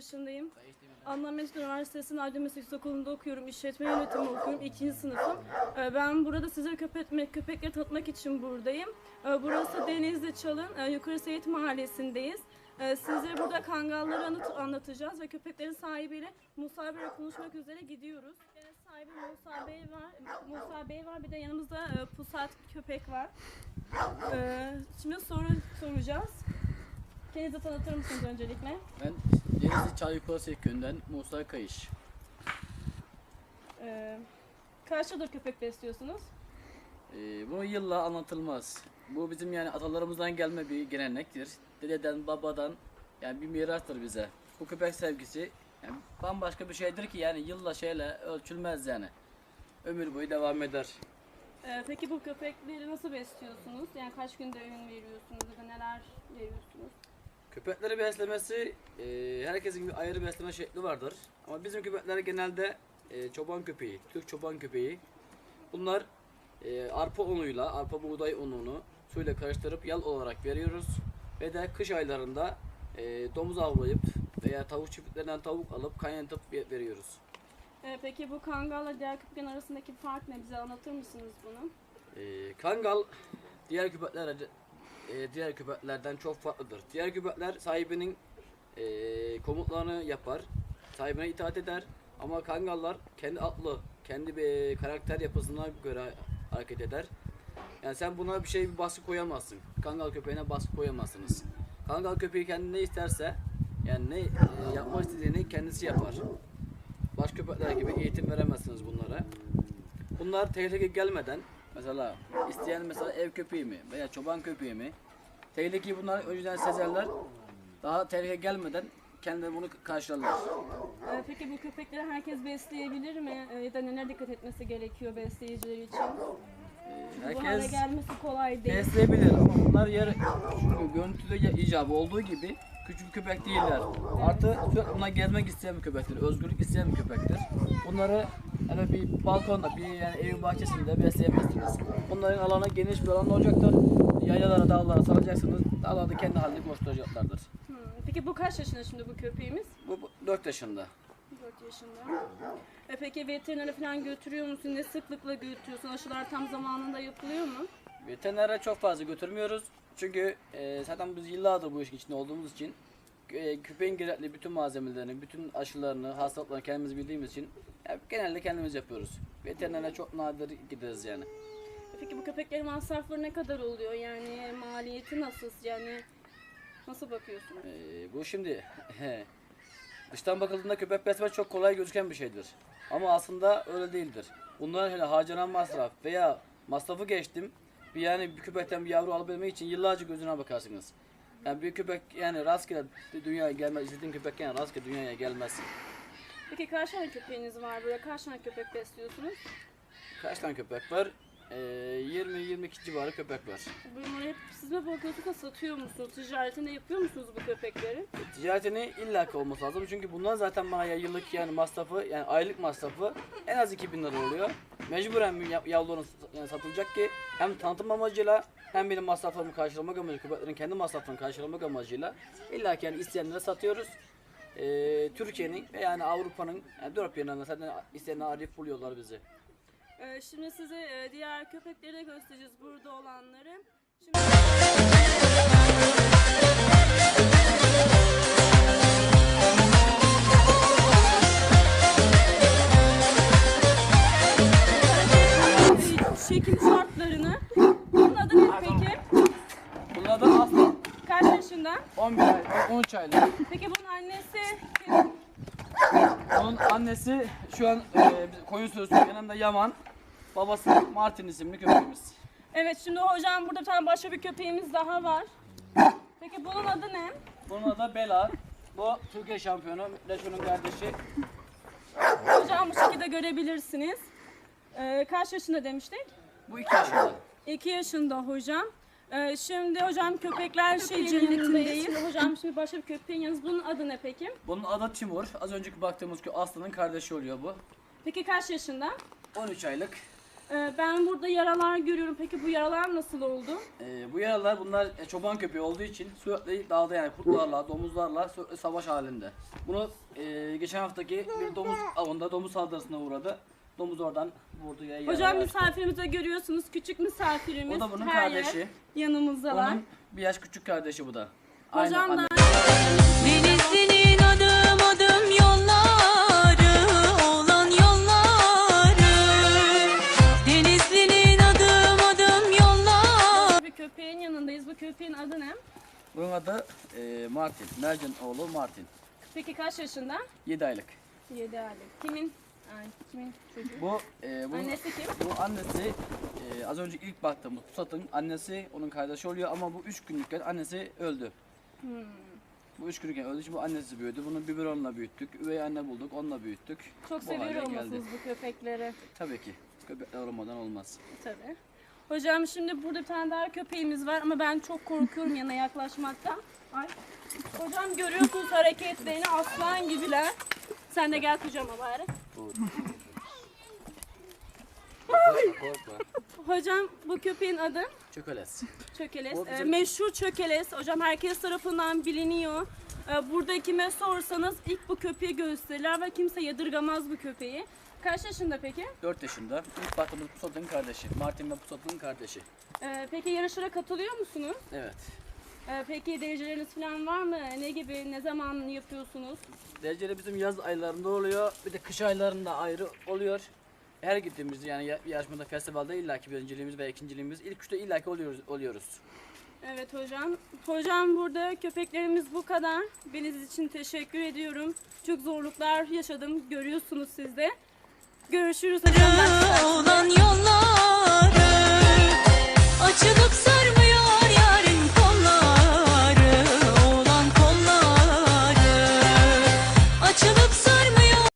19 yaşındayım. Adnan Üniversitesi'nin Aydın Meslek Okulu'nda okuyorum. İşletme yönetimi okuyorum. ikinci sınıfım. Ee, Ben burada size köpek, köpekleri tanıtmak için buradayım. Ee, Burası Denizli Çalın, e, Yukarı Seyit Mahallesi'ndeyiz. Ee, Size burada kangalları anlat- anlatacağız ve köpeklerin sahibiyle Musa Bey'le konuşmak üzere gidiyoruz. Ee, Sahibi Musa Bey var, Musa Bey var bir de yanımızda e, Pusat köpek var. Şimdi soru soracağız. Kendinizi tanıtır mısınız öncelikle? Ben Denizli Çaykurası köyünden Musa Kayış. Ee, kaç yıldır köpek besliyorsunuz? Ee, bu yılla anlatılmaz. Bu bizim yani atalarımızdan gelme bir gelenektir. Dededen, babadan yani bir mirastır bize. Bu köpek sevgisi yani bambaşka bir şeydir ki yani yılla şeyle ölçülmez yani. Ömür boyu devam eder. Ee, peki bu köpekleri nasıl besliyorsunuz? Yani kaç günde öğün veriyorsunuz ya da neler veriyorsunuz? Köpekleri beslemesi e, herkesin bir ayrı besleme şekli vardır. Ama bizim köpekler genelde e, çoban köpeği, Türk çoban köpeği. Bunlar e, arpa unuyla, arpa buğday ununu suyla karıştırıp yal olarak veriyoruz. Ve de kış aylarında e, domuz avlayıp veya tavuk çiftliklerinden tavuk alıp kaynatıp ve- veriyoruz. Ee, peki bu kangalla diğer köpeklerin arasındaki fark ne? Bize anlatır mısınız bunu? E, kangal diğer köpekler e, diğer köpeklerden çok farklıdır. Diğer köpekler sahibinin e, komutlarını yapar, sahibine itaat eder. Ama kangallar kendi aklı, kendi bir karakter yapısına göre hareket eder. Yani sen buna bir şey bir baskı koyamazsın. Kangal köpeğine baskı koyamazsınız. Kangal köpeği kendi ne isterse yani ne e, yapmak istediğini kendisi yapar. Baş köpekler gibi eğitim veremezsiniz bunlara. Bunlar tehlike gelmeden mesela isteyen mesela ev köpeği mi veya çoban köpeği mi tehlikeyi bunlar önceden sezerler. Daha tehlike gelmeden kendileri bunu karşılarlar. Ee, peki bu köpekleri herkes besleyebilir mi? Ee, ya da neler dikkat etmesi gerekiyor besleyiciler için? Bu hale herkes gelmesi kolay değil. besleyebilir ama bunlar yer görüntüde icabı olduğu gibi küçük köpek değiller. Artı bunlar gezmek isteyen bir köpektir. Özgürlük isteyen bir köpektir. Bunları hani bir balkonda, bir yani evin bahçesinde besleyemezsiniz. Bunların alanı geniş bir alan olacaktır. Yayalara, dağlara salacaksınız. Dağlarda kendi halinde koşturacaklardır. Hmm, Peki bu kaç yaşında şimdi bu köpeğimiz? Bu, bu 4 yaşında. 4 yaşında. E peki veterinere falan götürüyor musun? Ne sıklıkla götürüyorsun? Aşılar tam zamanında yapılıyor mu? Veterinere çok fazla götürmüyoruz. Çünkü e, zaten biz yıllardır bu işin içinde olduğumuz için e, köpeğin gerekli bütün malzemelerini, bütün aşılarını, hastalıklarını kendimiz bildiğimiz için yani genelde kendimiz yapıyoruz. Veterinere çok nadir gideriz yani. Peki bu köpeklerin masrafları ne kadar oluyor? Yani maliyeti nasıl? Yani nasıl bakıyorsunuz? E, bu şimdi dıştan bakıldığında köpek beslemek çok kolay gözüken bir şeydir. Ama aslında öyle değildir. Bunların hele harcanan masraf veya masrafı geçtim. Bir yani bir köpekten bir yavru alabilmek için yıllarca gözüne bakarsınız. Yani bir köpek yani rastgele dünyaya gelmez. İstediğin köpek yani rastgele dünyaya gelmez. Peki kaç tane köpeğiniz var? Böyle kaç tane köpek besliyorsunuz? Kaç tane köpek var? Ee, 20-22 civarı köpek var. Bunları hep siz mi bakıyorsunuz satıyor musunuz? Ticaretini yapıyor musunuz bu köpekleri? Ticaretini illaki olması lazım çünkü bunlar zaten bana ya yıllık yani masrafı yani aylık masrafı en az 2000 lira oluyor. Mecburen yav- yavruların yani satılacak ki hem tanıtım amacıyla hem benim masraflarımı karşılamak amacıyla köpeklerin kendi masraflarını karşılamak amacıyla illaki yani isteyenlere satıyoruz. Ee, Türkiye'nin ve yani Avrupa'nın yani dört bir yanında zaten isteyenler arayıp buluyorlar bizi. Ee, şimdi size e, diğer köpekleri de göstereceğiz burada olanları. Şimdi... 13 aylık. Peki bunun annesi? Onun annesi şu an e, koyun sürüsü yanında Yaman. Babası Martin isimli köpeğimiz. Evet şimdi hocam burada bir tane başka bir köpeğimiz daha var. Peki bunun adı ne? Bunun adı Bela. Bu Türkiye şampiyonu. Leşo'nun kardeşi. Hocam bu şekilde görebilirsiniz. Ee, kaç yaşında demiştik? Bu 2 yaşında. 2 yaşında hocam. Ee, şimdi hocam köpekler şey cennetindeyiz. Şimdi hocam şimdi başka bir köpeğin yalnız bunun adı ne peki? Bunun adı Timur. Az önceki baktığımız ki Aslı'nın kardeşi oluyor bu. Peki kaç yaşında? 13 aylık. Ee, ben burada yaralar görüyorum. Peki bu yaralar nasıl oldu? Ee, bu yaralar bunlar e, çoban köpeği olduğu için sürekli dağda yani kurtlarla, domuzlarla sürekli savaş halinde. Bunu e, geçen haftaki bir domuz avında domuz saldırısına uğradı. Domuz oradan vurdu ya. Hocam misafirimize görüyorsunuz. Küçük misafirimiz. O da bunun Her yer kardeşi. yanımızdalar. Onun bir yaş küçük kardeşi bu da. Hocam da Denizli'nin adım adım yolları olan yolları Denizli'nin adım adım yolları bir köpeğin yanındayız. Bu köpeğin adı ne? Bunun adı e, Martin. Mercan oğlu Martin. Peki kaç yaşında? 7 aylık. 7 aylık. Kimin? Ay, kimin çocuğu? Bu e, bunun, Annesi kim? Bu annesi e, az önce ilk baktığımız Pusat'ın annesi onun kardeşi oluyor ama bu 3 günlükken annesi öldü. Hmm. Bu 3 günlükken öldü için bu annesi büyüdü. Bunu biberonla büyüttük. Üvey anne bulduk onunla büyüttük. Çok Bu hale seviyor musunuz bu köpekleri? Tabii ki. Köpekler olmadan olmaz. Tabii. Hocam şimdi burada bir tane daha köpeğimiz var ama ben çok korkuyorum yana yaklaşmaktan. Ay. Hocam görüyorsunuz hareketlerini aslan gibiler. Sen de gel kucağıma bari. Korkma. Hocam bu köpeğin adı Çökeles. Çökeles. O Ee, bizim- meşhur Çökeles. Hocam herkes tarafından biliniyor. Ee, burada kime sorsanız ilk bu köpeği gösterirler ve kimse yadırgamaz bu köpeği. Kaç yaşında peki? 4 yaşında. İlk baktığımız Pusat'ın kardeşi. Martin ve Pusat'ın kardeşi. Ee, peki yarışlara katılıyor musunuz? Evet. Ee, peki dereceleriniz falan var mı? Ne gibi, ne zaman yapıyorsunuz? Dereceli bizim yaz aylarında oluyor. Bir de kış aylarında ayrı oluyor. Her gittiğimiz yani ya- yarışmada festivalde illaki birinciliğimiz ve ikinciliğimiz ilk üçte illaki oluyoruz. oluyoruz. Evet hocam. Hocam burada köpeklerimiz bu kadar. Beniz için teşekkür ediyorum. Çok zorluklar yaşadım. Görüyorsunuz siz de. Görüşürüz hocam. Ben- olan